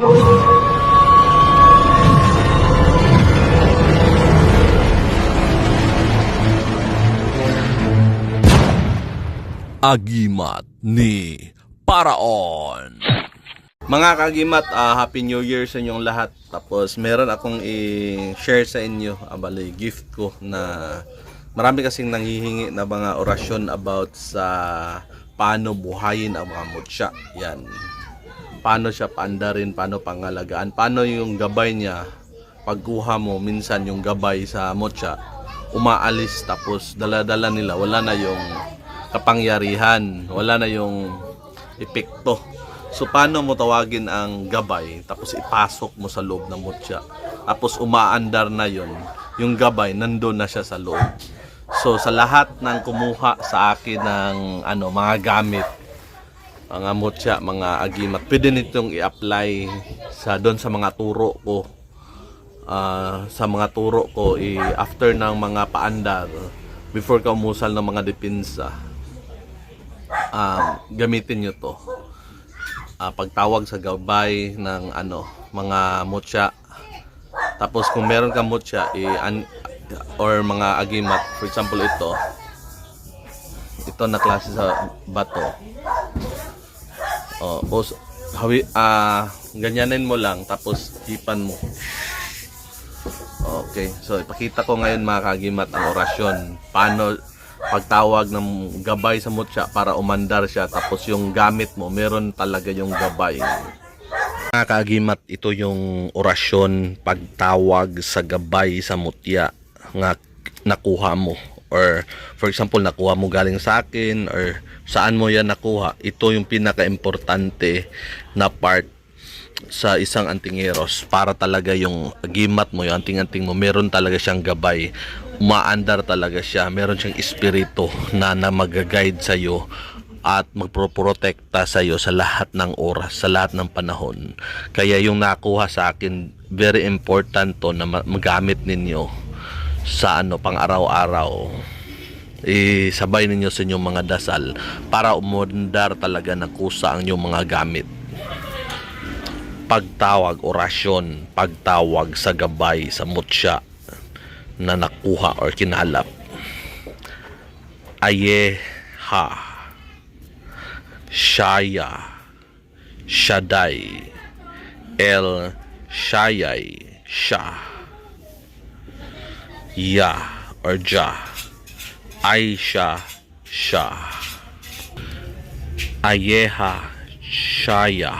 Agimat ni Paraon. Mga kagimat, ah, Happy New Year sa inyong lahat. Tapos meron akong i-share sa inyo, abali, gift ko na marami kasing nanghihingi na mga orasyon about sa paano buhayin ang mga mutya. Yan. Paano siya paandarin, paano pangalagaan, paano yung gabay niya? Pagkuha mo minsan yung gabay sa mutya umaalis tapos dala-dala nila wala na yung kapangyarihan wala na yung epekto. So paano mo tawagin ang gabay tapos ipasok mo sa loob ng mutya tapos umaandar na yon yung gabay nandun na siya sa loob. So sa lahat ng kumuha sa akin ng ano mga gamit mga mutya, mga agimat, pwede nitong i-apply sa doon sa mga turo ko. Ah, sa mga turo ko, i after ng mga paandar, before ka umusal ng mga depensa, ah, gamitin nyo to. Ah, pagtawag sa gabay ng ano, mga mutya. Tapos kung meron ka mutya, i an, or mga agimat, for example ito, ito na klase sa bato. Oh, bos, hawi, ah, ganyanin mo lang, tapos hipan mo. Okay, so ipakita ko ngayon mga kagimat ang orasyon. Paano pagtawag ng gabay sa mutya para umandar siya, tapos yung gamit mo, meron talaga yung gabay. Mga kagimat, ito yung orasyon pagtawag sa gabay sa mutya nga nakuha mo or for example nakuha mo galing sa akin or saan mo yan nakuha ito yung pinaka-importante na part sa isang antingeros para talaga yung gimat mo, yung anting-anting mo, meron talaga siyang gabay. Umaandar talaga siya. Meron siyang espiritu na, na mag-guide sa iyo at magproprotekta sa iyo sa lahat ng oras, sa lahat ng panahon. Kaya yung nakuha sa akin, very important to na ma- magamit ninyo sa ano pang araw-araw. Isabay ninyo sa inyong mga dasal para umundar talaga ng kusa ang inyong mga gamit. Pagtawag, orasyon, pagtawag sa gabay, sa mutya na nakuha or kinalap. Ayeha, Shaya, Shaddai, El Shayai, Shah, Ya or Ja, Aisha, Shah, Ayeha, Shaya,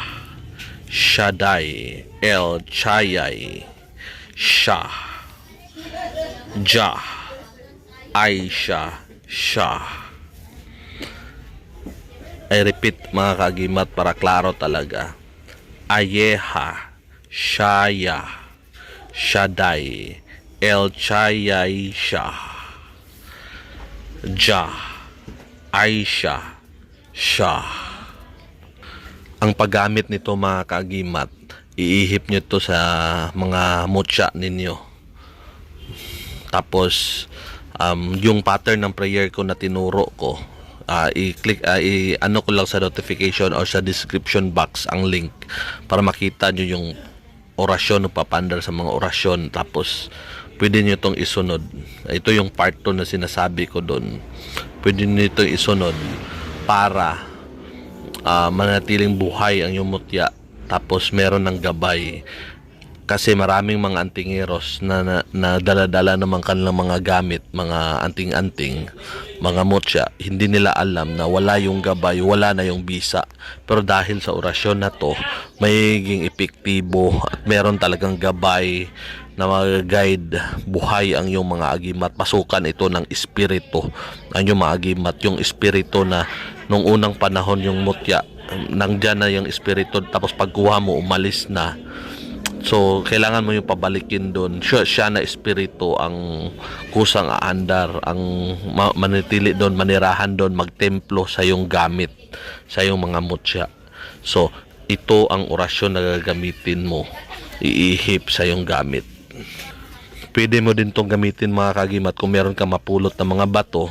Shaddai, El Chayai, Shah, Ja, Aisha, Shah. I repeat mga kagimat para klaro talaga. Ayeha, Shaya, Shaddai, El Chayai, Shah. Ja, Aisha, Shah ang paggamit nito mga kagimat, iihip nyo to sa mga mutya ninyo. Tapos, um, yung pattern ng prayer ko na tinuro ko, ah, i-click, ah, i- ano ko lang sa notification or sa description box ang link para makita nyo yung orasyon o papandar sa mga orasyon. Tapos, pwede nyo itong isunod. Ito yung part 2 na sinasabi ko doon. Pwede nyo itong isunod para ah, manatiling buhay ang iyong mutya tapos meron ng gabay kasi maraming mga antingeros na, na, na dala-dala naman kanilang mga gamit, mga anting-anting, mga mutya, hindi nila alam na wala yung gabay, wala na yung bisa. Pero dahil sa orasyon na to, magiging epektibo at meron talagang gabay na mag-guide buhay ang iyong mga agimat. Pasukan ito ng espiritu. Ang iyong mga agimat, yung espiritu na nung unang panahon yung mutya, nangdiyan na yung espiritu tapos pagkuha mo umalis na So, kailangan mo yung pabalikin doon. Siya, siya na espiritu ang kusang aandar, ang ma- manitili doon, manirahan doon, magtemplo sa yung gamit, sa yung mga mutya. So, ito ang orasyon na gagamitin mo. Iihip sa yung gamit. Pwede mo din tong gamitin mga kagimat. Kung meron ka mapulot na mga bato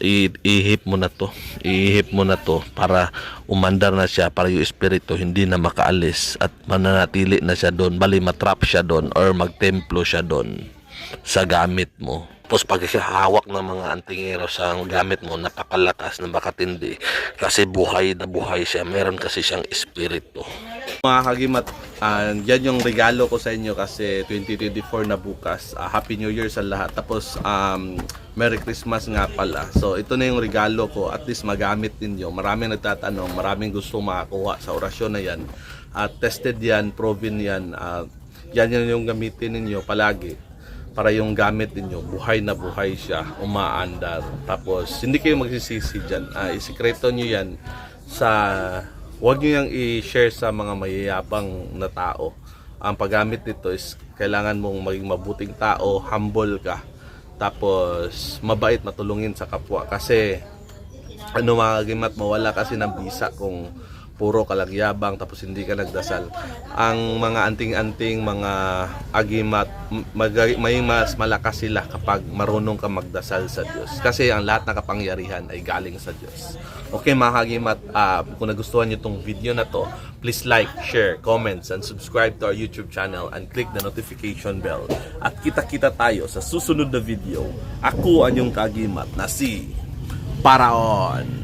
ihip mo na to. Ihip mo na to para umandar na siya para yung espiritu hindi na makaalis at mananatili na siya doon. Bali matrap siya doon or magtemplo siya doon sa gamit mo tapos pag siya hawak ng mga antingero sa gamit mo napakalakas na makatindi kasi buhay na buhay siya meron kasi siyang espiritu mga kagimat, ah, yan yung regalo ko sa inyo kasi 2024 na bukas. Ah, Happy New Year sa lahat. Tapos, um, Merry Christmas nga pala. So, ito na yung regalo ko. At least magamit ninyo. Maraming nagtatanong, maraming gusto makakuha sa orasyon na yan. At tested yan, proven yan. Yan yan yung gamitin ninyo palagi para yung gamit ninyo, buhay na buhay siya, umaandar. Tapos, hindi kayo magsisisi dyan. Ah, isikreto nyo yan sa Huwag nyo yung i-share sa mga mayayabang na tao. Ang paggamit nito is kailangan mong maging mabuting tao, humble ka. Tapos mabait matulungin sa kapwa kasi ano kagimat mawala kasi ng bisa kung puro kalagyabang tapos hindi ka nagdasal. Ang mga anting-anting mga agimat mag- may mas malakas sila kapag marunong ka magdasal sa Diyos. Kasi ang lahat ng kapangyarihan ay galing sa Diyos. Okay mga kagimat, ah, kung nagustuhan nyo tong video na to, please like, share, comments, and subscribe to our YouTube channel and click the notification bell. At kita-kita tayo sa susunod na video. Ako ang yung kagimat na si Paraon.